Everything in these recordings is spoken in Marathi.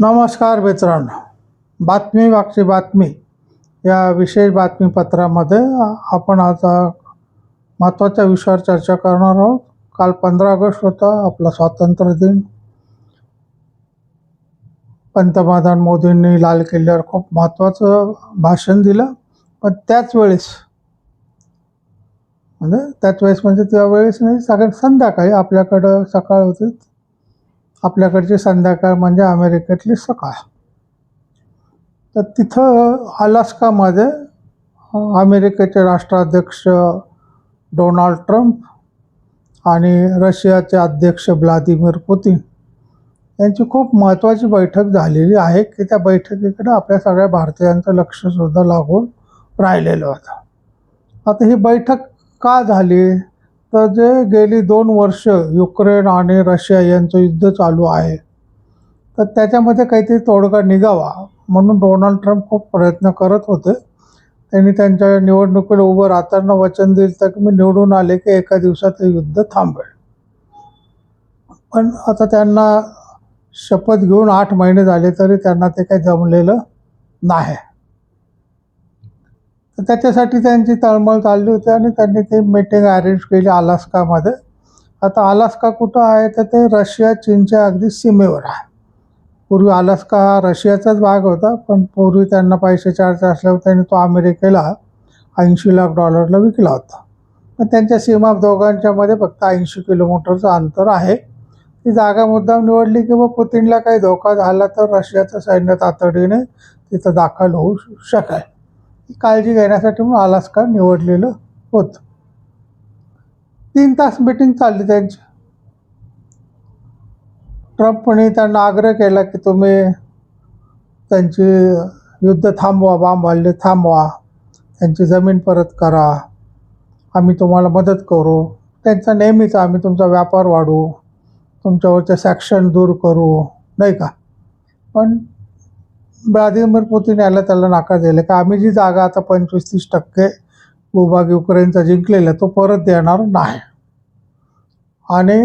नमस्कार मित्रांनो. बातमी मागची बातमी. या विशेष बातमीपत्रामध्ये आपण आता महत्त्वाच्या विषयावर चर्चा करणार आहोत. काल पंधरा ऑगस्ट होता. आपला स्वातंत्र्य दिन. पंतप्रधान मोदींनी लाल किल्ल्यावर खूप महत्त्वाचं भाषण दिलं. पण त्याच वेळेस म्हणजे त्याच वेळेस म्हणजे त्यावेळेस नाही सगळ्यात संध्याकाळी आपल्याकडं सकाळ होती. आपल्याकडची संध्याकाळ म्हणजे अमेरिकेतली सकाळ. तर तिथं अलास्कामध्ये अमेरिकेचे राष्ट्राध्यक्ष डोनाल्ड ट्रम्प आणि रशियाचे अध्यक्ष व्लादिमीर पुतीन यांची खूप महत्त्वाची बैठक झालेली आहे की त्या बैठकीकडे आपल्या सगळ्या भारतीयांचं लक्षसुद्धा लागून राहिलेलं होतं. आता ही बैठक का झाली? तर जे गेली दोन वर्ष युक्रेन आणि रशिया यांचं युद्ध चालू आहे. तर त्याच्यामध्ये काहीतरी तोडगा निघावा म्हणून डोनाल्ड ट्रम्प खूप प्रयत्न करत होते. त्यांनी त्यांच्या निवडणुकीला उभं राहताना वचन दिलं तर की मी निवडून आले की एका दिवसात हे युद्ध थांबेल. पण आता त्यांना शपथ घेऊन आठ महिने झाले तरी त्यांना ते काही जमलेलं नाही. त्याच्यासाठी त्यांची तळमळ चालली होती आणि त्यांनी ती मीटिंग अरेंज केली अलास्कामध्ये. आता अलास्का कुठं आहे? तर ते रशिया चीनच्या अगदी सीमेवर आहे. पूर्वी अलास्का हा रशियाचाच भाग होता पण पूर्वी त्यांना पैसे चार्ज असल्यावर त्यांनी तो अमेरिकेला ऐंशी लाख डॉलरला विकला होता. पण त्यांच्या सीमा दोघांच्यामध्ये फक्त ऐंशी किलोमीटरचं अंतर आहे. ती जागा मुद्दाम निवडली की मग पुतीनला काही धोका झाला तर रशियाचं सैन्य तातडीने तिथं दाखल होऊ शकेल. काळजी घेण्यासाठी म्हणून अलास्का निवडलेलं होतं. तीन तास मिटिंग चालली त्यांची. ट्रम्पने त्यांना आग्रह केला की तुम्ही त्यांची युद्ध थांबवा बांब हल्ले थांबवा. त्यांची जमीन परत करा. आम्ही तुम्हाला मदत करू. त्यांचा नेहमीच आम्ही तुमचा व्यापार वाढवू. तुमच्यावरचे सॅक्शन दूर करू. नाही का? पण व्लादिमीर पुतीन याला त्याला नाकार दिले. की आम्ही जी जागा आता पंचवीस तीस टक्के भूभाग युक्रेनचा जिंकलेला तो परत देणार नाही. आणि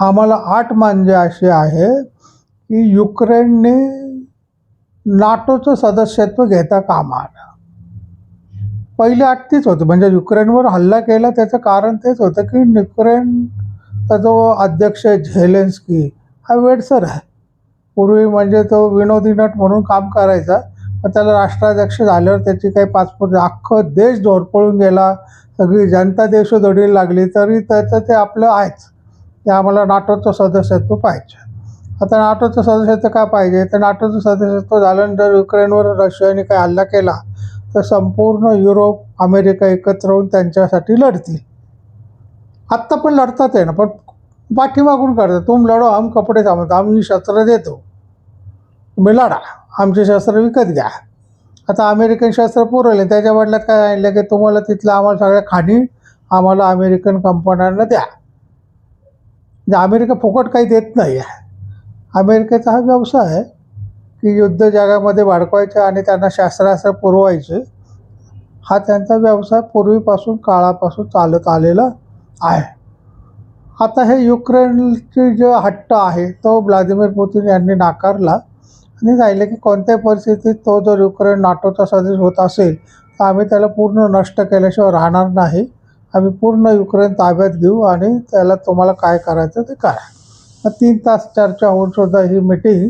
आम्हाला आठ मांजे अशी आहे की युक्रेनने नाटोचं सदस्यत्व घेता कामा आलं पहिली आठ तीच होती म्हणजे युक्रेनवर हल्ला केला त्याचं कारण तेच होतं की युक्रेनचा जो अध्यक्ष आहे झेलेन्स्की हा वेडसर आहे. पूर्वी म्हणजे तो विनोदी नट म्हणून काम करायचा पण त्याला राष्ट्राध्यक्ष झाल्यावर त्याची काही पासपोर्ट अख्खं देश झोरपळून गेला. सगळी जनता देशोधडीला लागली तरी त्याचं ते आपलं आहेच. ते आम्हाला नाटोचं सदस्यत्व पाहिजे. आता नाटोचं सदस्यत्व का पाहिजे? तर नाटोचं सदस्यत्व झाल्यानंतर युक्रेनवर रशियाने काही हल्ला केला तर संपूर्ण युरोप अमेरिका एकत्र होऊन त्यांच्यासाठी लढतील. आत्ता पण लढतात आहे ना पण पाठीमागून करतात. तुम लढो आम कपडे थांबवतो आम्ही शस्त्र देतो. तुम्ही लढा आमचे शस्त्र विकत घ्या. आता अमेरिकन शस्त्र पुरवले त्याच्या बदल्यात काय आणलं की तुम्हाला तिथलं आम्हाला सगळ्या खाणी आम्हाला अमेरिकन कंपन्यांना द्या. म्हणजे अमेरिका फुकट काही देत नाही आहे. अमेरिकेचा हा व्यवसाय आहे की युद्ध जगामध्ये वाढवायचे आणि त्यांना शास्त्रास्त्र पुरवायचे. हा त्यांचा व्यवसाय पूर्वीपासून काळापासून चालत आलेला आहे. आता हे युक्रेनचे जे हट्ट आहे तो व्लादिमीर पुतीन यांनी नाकारला. आणि राहिले की कोणत्याही परिस्थितीत तो जर युक्रेन नाटोचा सदस्य होत असेल तर आम्ही त्याला पूर्ण नष्ट केल्याशिवाय राहणार नाही. आम्ही पूर्ण युक्रेन ताब्यात घेऊ आणि त्याला तुम्हाला काय करायचं ते करा. मग तीन तास चर्चा होऊन सुद्धा ही मिटिंग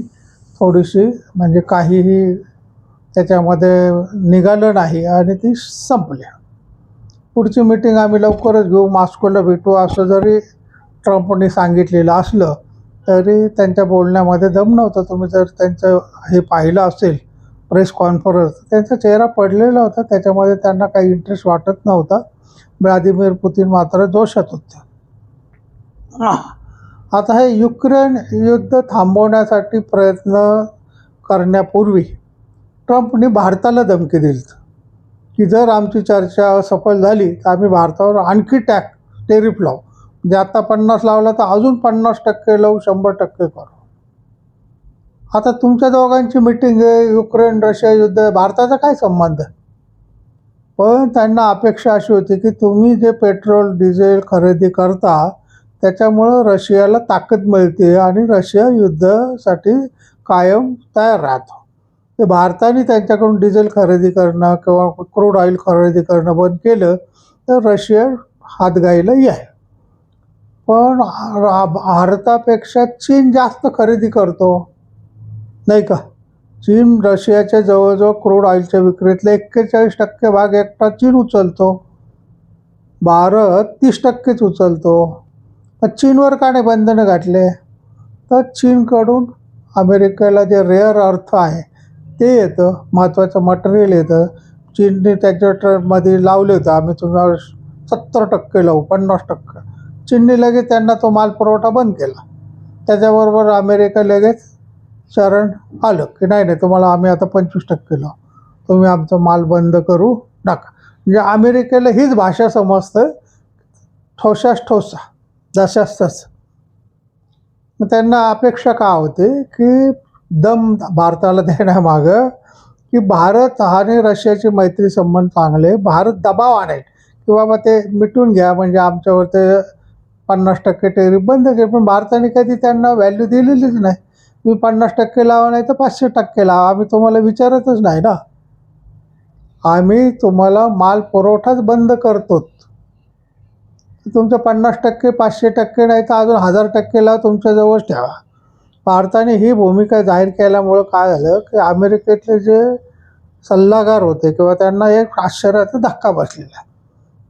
थोडीशी म्हणजे काहीही त्याच्यामध्ये निघालं नाही आणि ती संपली पुढची मिटिंग आम्ही लवकरच घेऊ मास्कोला भेटू असं जरी ट्रम्पने सांगितलेलं असलं तरी त्यांच्या बोलण्यामध्ये दम नव्हता. तुम्ही जर त्यांचं हे पाहिलं असेल प्रेस कॉन्फरन्स त्यांचा चेहरा पडलेला होता. त्याच्यामध्ये त्यांना काही इंटरेस्ट वाटत नव्हता. व्लादिमीर पुतीन मात्र जोशात होते. आता हे युक्रेन युद्ध थांबवण्यासाठी प्रयत्न करण्यापूर्वी ट्रम्पने भारताला धमकी दिली. की जर आमची चर्चा सफल झाली तर आम्ही भारतावर आणखी टॅक टेरिफ लावू म्हणजे आता पन्नास लावला तर अजून पन्नास टक्के लावू शंभर टक्के करू. आता तुमच्या दोघांची मिटिंग आहे युक्रेन रशिया युद्ध भारताचा काय संबंध? आहे पण त्यांना अपेक्षा अशी होती की तुम्ही जे पेट्रोल डिझेल खरेदी करता त्याच्यामुळं रशियाला ताकद मिळते आणि रशिया युद्धासाठी कायम तयार राहतो. ते भारताने त्यांच्याकडून डिझेल खरेदी करणं किंवा क्रूड ऑइल खरेदी करणं बंद केलं तर रशिया हातगाईला येईल. पण भारतापेक्षा चीन जास्त खरेदी करतो. नाही का? चीन रशियाच्या जवळजवळ क्रूड ऑइलच्या विक्रीतले एक्केचाळीस टक्के भाग एकटा चीन उचलतो. भारत तीस टक्केच उचलतो. मग चीनवर का नाही बंधनं घातले? तर चीनकडून अमेरिकेला जे रेअर अर्थ आहे ते येतं. महत्त्वाचं मटेरियल येतं. चीनने त्याच्या ट्रमध्ये लावले होतं. आम्ही तुम्हाला सत्तर टक्के लावू पन्नास टक्के. चीनने लगेच त्यांना तो माल पुरवठा बंद केला. त्याच्याबरोबर अमेरिका लगेच शरण आलं की नाही नाही तुम्हाला आम्ही आता पंचवीस टक्के लावू. तुम्ही आमचा माल बंद करू नका. म्हणजे अमेरिकेला हीच भाषा समजतं ठोशास ठोसा जशास तसं. मग त्यांना अपेक्षा का होती की दम भारताला देण्यामागं की भारत आणि रशियाची मैत्री संबंध चांगले भारत दबाव आणेल. की बाबा ते मिटून घ्या म्हणजे आमच्यावर ते पन्नास टक्के टेरिफ बंद केली. पण भारताने कधी त्यांना व्हॅल्यू दिलेलीच नाही. तुम्ही पन्नास टक्के लावा नाही तर पाचशे टक्के लावा. आम्ही तुम्हाला विचारतच नाही ना. आम्ही तुम्हाला माल पुरवठाच बंद करतो. तुमचं पन्नास टक्के पाचशे टक्के नाही तर अजून हजार टक्के लावा तुमच्याजवळच ठेवा. भारताने ही भूमिका जाहीर केल्यामुळं काय झालं की अमेरिकेतले जे सल्लागार होते किंवा त्यांना एक आश्चर्याचा धक्का बसलेला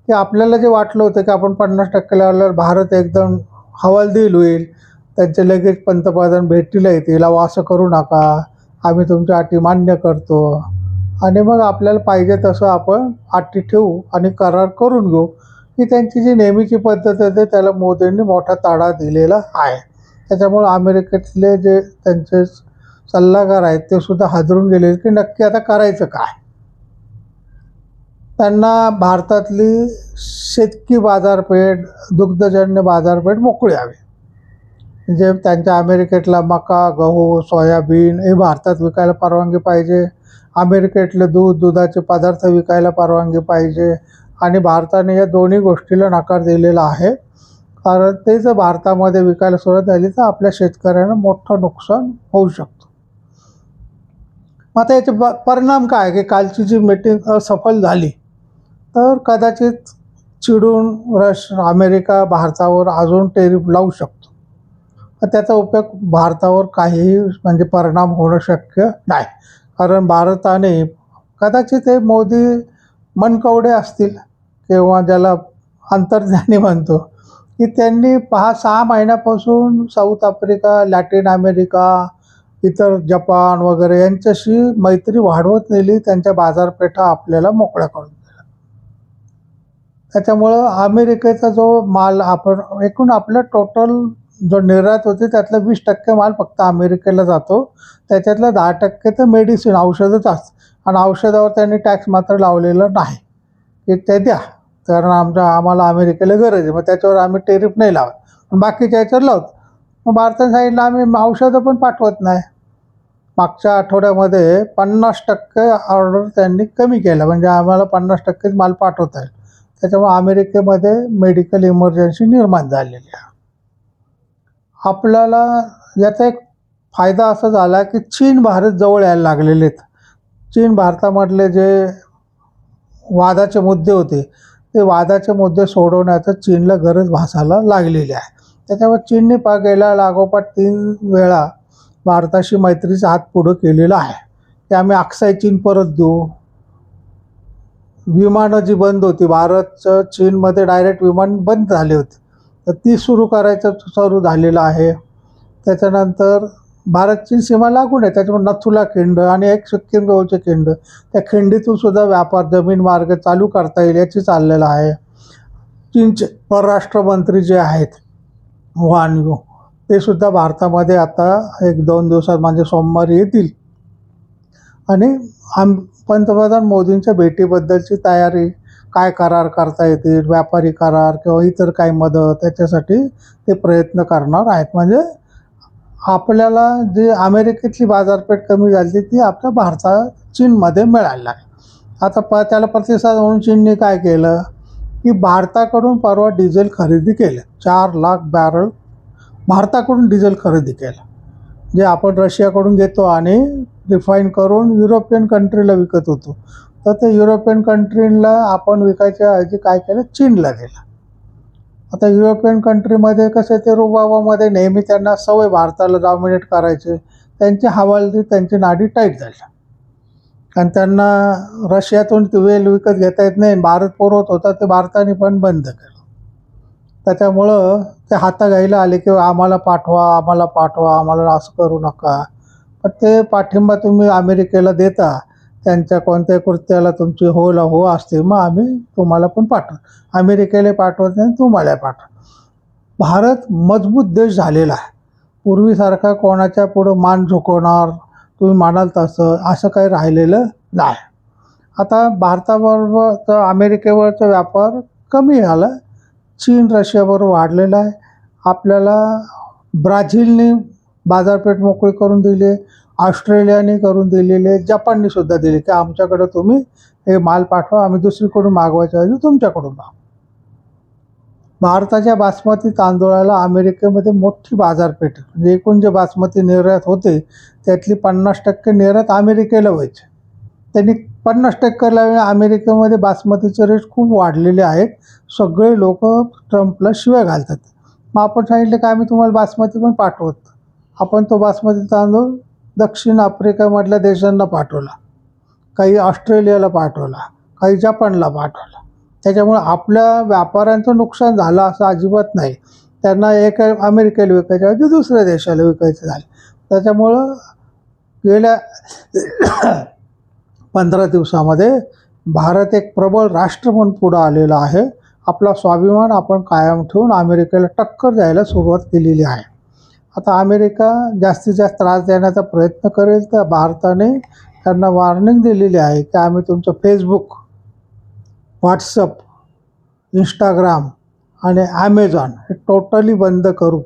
की आपल्याला जे वाटलं होतं की आपण पन्नास टक्के लावल्यावर भारत एकदम हवालदिल होईल त्यांचे लगेच पंतप्रधान भेटीला येतील. अहो असं करू नका. आम्ही तुमच्या अटी मान्य करतो. आणि मग आपल्याला पाहिजे तसं आपण अटी ठेवू आणि करार करून घेऊ. ही त्यांची जी नेहमीची पद्धत आहे त्याला मोदींनी मोठा ताडा दिलेला आहे. त्याच्यामुळं अमेरिकेतले जे त्यांचे सल्लागार आहेत ते सुद्धा हादरून गेले की नक्की आता करायचं काय? त्यांना भारतातली शेतकी बाजारपेठ दुग्धजन्य बाजारपेठ मोकळी हवी. म्हणजे त्यांच्या अमेरिकेतला मका गहू सोयाबीन हे भारतात विकायला परवानगी पाहिजे. अमेरिकेतले दूध दुधाचे पदार्थ विकायला परवानगी पाहिजे. आणि भारताने या दोन्ही गोष्टीला नकार दिलेला आहे. कारण ते जर भारतामध्ये विकायला सुरुवात झाली तर आपल्या शेतकऱ्यांना मोठं नुकसान होऊ शकतं. मग आता याचे प परिणाम काय की कालची जी मीटिंग असफल झाली तर कदाचित चिडून रश अमेरिका भारतावर अजून टेरिफ लावू शकतो. त्याचा उपयोग भारतावर काहीही म्हणजे परिणाम होणं शक्य नाही. कारण भारताने कदाचित हे मोदी मनकवडे असतील किंवा ज्याला अंतर्ज्ञानी म्हणतो की त्यांनी पहा सहा महिन्यापासून साऊथ आफ्रिका लॅटिन अमेरिका इतर जपान वगैरे यांच्याशी मैत्री वाढवत नेली त्यांच्या बाजारपेठा आपल्याला मोकळ्या करून त्याच्यामुळं अमेरिकेचा जो माल आपण एकूण आपलं टोटल जो निर्यात होते त्यातला वीस टक्के माल फक्त अमेरिकेला जातो. त्याच्यातलं दहा टक्के तर मेडिसिन औषधच असतं. आणि औषधावर त्यांनी टॅक्स मात्र लावलेला नाही. की ते द्या. कारण आमच्या आम्हाला अमेरिकेला गरज आहे. मग त्याच्यावर आम्ही टेरिफ नाही लावत. पण बाकीच्या याच्यावर लावतो. मग भारताने साईडला आम्ही औषधं पण पाठवत नाही. मागच्या आठवड्यामध्ये पन्नास टक्के ऑर्डर त्यांनी कमी केलं. म्हणजे आम्हाला पन्नास टक्केच माल पाठवता येईल. त्याच्यामुळे अमेरिकेमध्ये मेडिकल इमर्जन्सी निर्माण झालेली आहे. आपल्याला याचा एक फायदा असा झाला की चीन भारत जवळ यायला लागलेले आहेत. चीन भारतामधले जे वादाचे मुद्दे होते ते वादाचे मुद्दे सोडवण्याचं चीनला गरज भासायला लागलेली आहे. त्याच्यामुळे चीनने पा गेल्या लागोपाठ तीन वेळा भारताशी मैत्रीचा हात पुढं केलेला आहे. की आम्ही अक्षय चीन परत देऊ विमानं जी बंद होती. भारतचं चीनमध्ये डायरेक्ट विमान बंद झाले होते. तर ती सुरू करायचं सुरू झालेलं आहे. त्याच्यानंतर भारत चीन सीमा लागून आहे त्याच्यामुळे नथुला खिंड आणि एक सिक्कीम जवळचे खिंड त्या खिंडीतून सुद्धा व्यापार जमीन मार्ग चालू करता येईल याची चाललेलं आहे. चीनचे परराष्ट्र मंत्री जे आहेत वान यू ते सुद्धा भारतामध्ये आता एक दोन दिवसात म्हणजे सोमवारी येतील. आणि आम पंतप्रधान मोदींच्या भेटीबद्दलची तयारी काय करार करता येतील व्यापारी करार किंवा इतर काही मदत याच्यासाठी ते प्रयत्न करणार आहेत. म्हणजे आपल्याला जी अमेरिकेतली बाजारपेठ कमी झाली ती आपल्या भारता चीनमध्ये मिळायला लागली आता प त्याला प्रतिसाद म्हणून चीनने काय केलं की भारताकडून परवा डिझेल खरेदी केलं. चार लाख बॅरल भारताकडून डिझेल खरेदी केलं. जे आपण रशियाकडून घेतो आणि रिफाईन करून युरोपियन कंट्रीला विकत होतो. तर ते युरोपियन कंट्रीला आपण विकायच्या ऐवजी काय केलं? चीनला दिलं आता युरोपियन कंट्रीमध्ये कसं ते रुबाबामध्ये नेहमी त्यांना सवय भारताला डॉमिनेट करायचे. त्यांची हवालदी त्यांची नाडी टाईट झाली. कारण त्यांना रशियातून ते वेल विकत घेता येत नाही. भारत पुरवत होता ते भारताने पण बंद केलं. त्याच्यामुळं ते हाताघाईला आले की आम्हाला पाठवा आम्हाला पाठवा आम्हाला असं करू नका. पण ते पाठिंबा तुम्ही अमेरिकेला देता त्यांच्या कोणत्याही कृत्याला तुमची होला हो असते मग आम्ही तुम्हाला पण पाठव. अमेरिकेला पाठवत नाही तुम्हाला पाठव. भारत मजबूत देश झालेला आहे. पूर्वीसारखा कोणाच्या पुढं मान झुकवणार तुम्ही मानाल तसं असं काही राहिलेलं नाही. आता भारताबरोबर तर अमेरिकेवरचा व्यापार कमी झाला. चीन रशियाबरोबर वाढलेला आहे. आपल्याला ब्राझीलने बाजारपेठ मोकळी करून दिली आहे. ऑस्ट्रेलियाने करून दिलेली आहे. जपानने सुद्धा दिली की आमच्याकडं तुम्ही हे माल पाठवा. आम्ही दुसरीकडून मागवायच्या ऐवजी तुमच्याकडून मागू भारताच्या बासमती तांदूळाला अमेरिकेमध्ये मोठी बाजारपेठ म्हणजे एकूण जे बासमती निर्यात होते त्यातली पन्नास टक्के निर्यात अमेरिकेला व्हायची. त्यांनी पन्नास टक्क्याला अमेरिकेमध्ये बासमतीचे रेट खूप वाढलेले आहेत. सगळे लोक ट्रम्पला शिव्या घालतात. मग आपण सांगितलं की आम्ही तुम्हाला बासमती पण पाठवत. आपण तो बासमती तांदूळ दक्षिण आफ्रिकेमधल्या देशांना पाठवला. काही ऑस्ट्रेलियाला पाठवला. काही जपानला पाठवला. त्याच्यामुळे आपल्या व्यापाऱ्यांचं नुकसान झालं असं अजिबात नाही. त्यांना एक अमेरिकेला विकायच्या ऐवजी दुसऱ्या देशाला विकायचं झालं. त्याच्यामुळं गेल्या पंधरा दिवसामध्ये भारत एक प्रबळ राष्ट्र म्हणून पुढं आलेला आहे. आपला स्वाभिमान आपण कायम ठेवून अमेरिकेला टक्कर द्यायला सुरुवात केलेली आहे. आता अमेरिका जास्तीत जास्त त्रास देण्याचा प्रयत्न करेल तर भारताने त्यांना वॉर्निंग दिलेली आहे की आम्ही तुमचं फेसबुक व्हॉट्सअप इंस्टाग्राम आणि ॲमेझॉन हे टोटली बंद करू.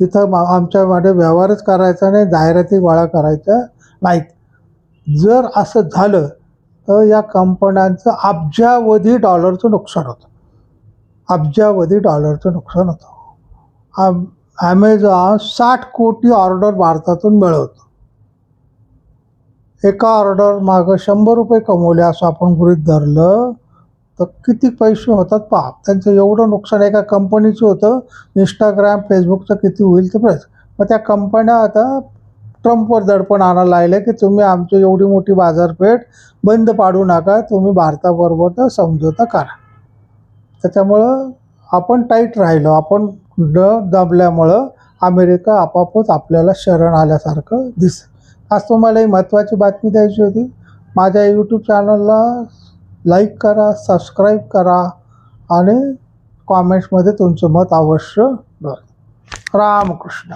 तिथं आमच्यामध्ये व्यवहारच करायचा नाही जाहिराती गोळा करायच्या नाहीत जर असं झालं तर या कंपन्यांचं अब्जावधी डॉलरचं नुकसान होतं. अब्जावधी डॉलरचं नुकसान होतं. आम ॲमेझॉन साठ कोटी ऑर्डर भारतातून मिळवतो. एका ऑर्डर मागं शंभर रुपये कमवले असं आपण गृहित धरलं तर किती पैसे होतात पहा त्यांचं एवढं नुकसान एका कंपनीचं होतं. इंस्टाग्राम फेसबुकचं किती होईल ते प्रयत्न मग त्या कंपन्या आता ट्रम्पवर दडपण आणायला लागले की तुम्ही आमची एवढी मोठी बाजारपेठ बंद पाडू नका तुम्ही भारताबरोबर तर समझोता करा. त्याच्यामुळं आपण टाईट राहिलो आपण न दबल्यामुळं अमेरिका आपापच आपल्याला शरण आल्यासारखं दिस आज तुम्हाला ही महत्त्वाची बातमी द्यायची होती. माझ्या यूट्यूब चॅनलला लाईक करा सबस्क्राईब करा आणि कॉमेंट्समध्ये तुमचं मत अवश्य रामकृष्ण.